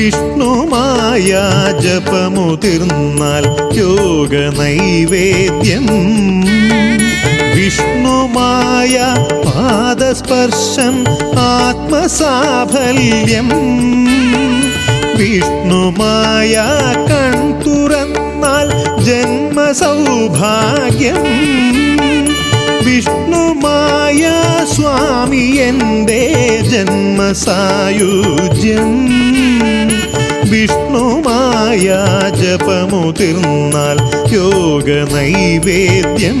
വിഷ്ണുമായ ജപമുതിർന്നാൽ യോഗ നൈവേദ്യം വിഷ്ണുമായ പാദസ്പർശം ആത്മസാഫല്യം. വിഷ്ണുമായ കൺ തുറന്നാൽ ജന്മസൗഭാഗ്യം. വിഷ്ണുമായ സ്വാമി എന്റെ ജന്മസായുജ്യം. വിഷ്ണുമായ ജപമുതിർന്നാൽ യോഗ നൈവേദ്യം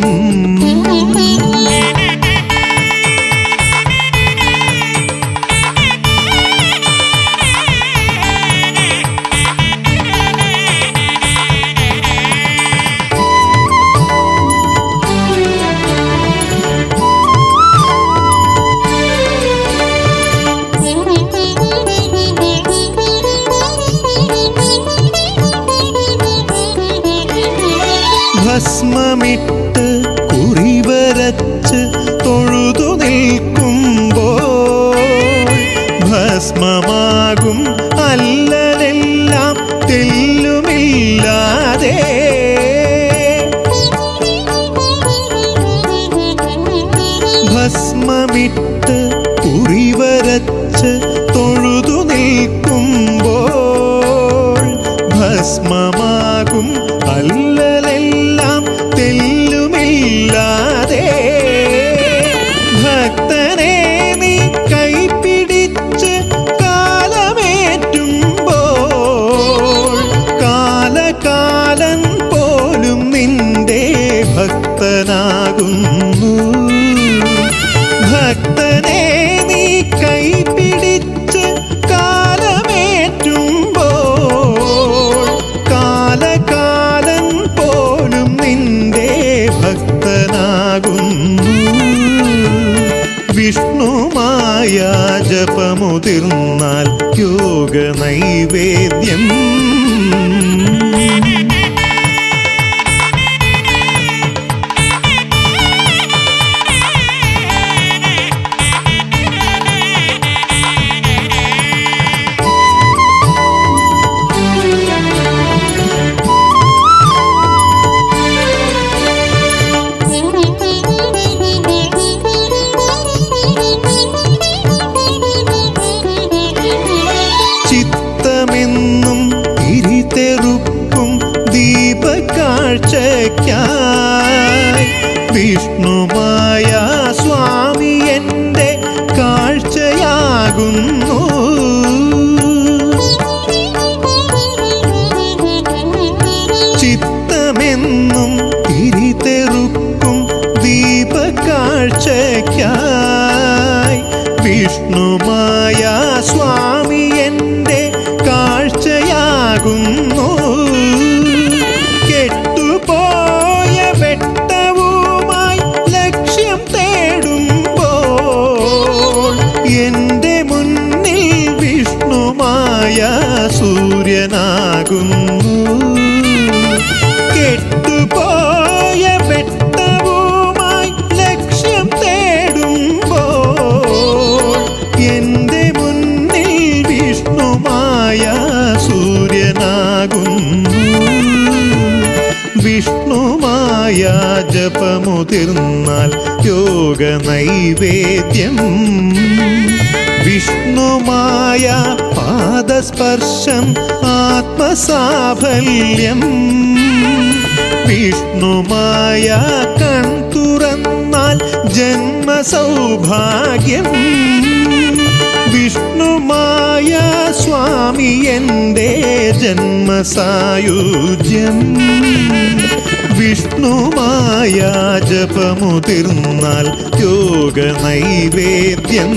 ഭസ്മമിട്ട് കുറിവരച്ച് തൊഴുതു നിൽക്കുമ്പോൾ ഭസ്മമാകും അല്ലലെല്ലാം തെല്ലുമില്ലാതെ. ഭക്തനെ നീ കൈപിടിച്ച് കാലമേറ്റുമ്പോൾ കാലകാലൻ പോലും നിന്റെ ഭക്തനാകുന്നു. വിഷ്ണുമായ ജപമുതിർന്നാൽ യോഗ നൈവേദ്യം ചിത്തമെന്നും തിരിതെറുപ്പും ദീപക്കാഴ്ചയ്ക്കായി വിഷ്ണുമായ സ്വാമി എന്റെ കാഴ്ചയാകുന്നു. ചിത്തമെന്നും തിരിതെറുപ്പും ദീപക്കാഴ്ചയ്ക്കായി വിഷ്ണുമായ സ്വാമി എന്റെ കാഴ്ചയാകുന്നു കെട്ടുപോയ വെട്ടവുമായി ലക്ഷ്യം തേടുമ്പോൾ എന്റെ മുന്നിൽ വിഷ്ണുമായ സൂര്യനാകുന്നു കെട്ടുപോയ ലക്ഷ്യം മുന്നിൽ വിഷ്ണുമായ സൂര്യനാകുന്നു വിഷ്ണുമായ ജപമുതിർന്നാൽ യോഗ നൈവേദ്യം വിഷ്ണുമായ പാദസ്പർശം ആത്മസാഫല്യം. വിഷ്ണുമായ കൺ തുറന്നാൽ ജന്മസൗഭാഗ്യം. വിഷ്ണുമായ സ്വാമി എന്റെ ജന്മസായുജ്യം. വിഷ്ണുമായ ജപമുതിർന്നാൽ യോഗ നൈവേദ്യം